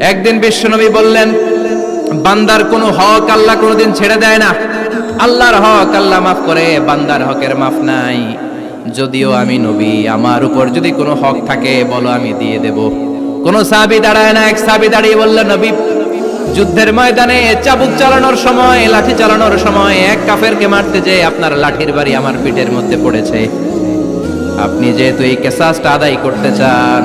একদিন বিশ্বনবী বললেন, বান্দার কোনো হক আল্লাহ কোনোদিন ছেড়ে দেয় না। আল্লাহর হক আল্লাহ মাফ করে, বান্দার হকের মাফ নাই। যদিও আমি নবী, আমার উপর যদি কোনো হক থাকে, বলো আমি দিয়ে দেব। কোনো সাহাবী দাঁড়ায় না, এক সাহাবী দাঁড়িয়ে বলল, নবী, যুদ্ধের ময়দানে চাবুক চালানোর সময়, লাঠি চালানোর সময়, এক কাফেরকে মারতে যে আপনার লাঠির বাড়ি আমার পিঠের মধ্যে পড়েছে। আপনি যেহেতু এই কেসাসটা আদায় করতে চান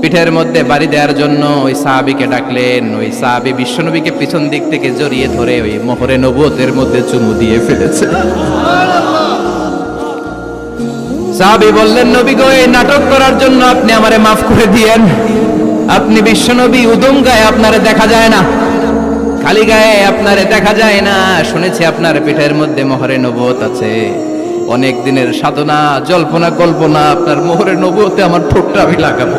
পিঠের মধ্যে বাড়ি দেওয়ার জন্য ওই সাহাবিকে ডাকলেন, ওই সাহাবি বিশ্বনবীকে পিছন দিক থেকে জড়িয়ে ধরে ওই মোহরে নবুয়তের মধ্যে চুমু দিয়ে ফেলেছে। সাহাবি বললেন, নবী গো, এই নাটক করার জন্য আপনি আমারে মাফ করে দিয়েন। আপনি বিশ্বনবী উদম গায়ে আপনারে দেখা যায় না, খালি গায়ে আপনারে দেখা যায় না। শুনেছি আপনার পিঠের মধ্যে মোহরে নবুয়ত আছে। অনেক দিনের সাধনা, জল্পনা, কল্পনা, আপনার মোহরে নবুয়তে আমার ঠোঁটটা আমি লাগাবো।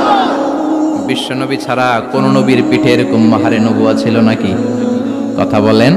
বিশ্বনবী ছাড়া কোন নবীর পিঠে এরকম নবুয়া ছিল নাকি? কথা বলেন।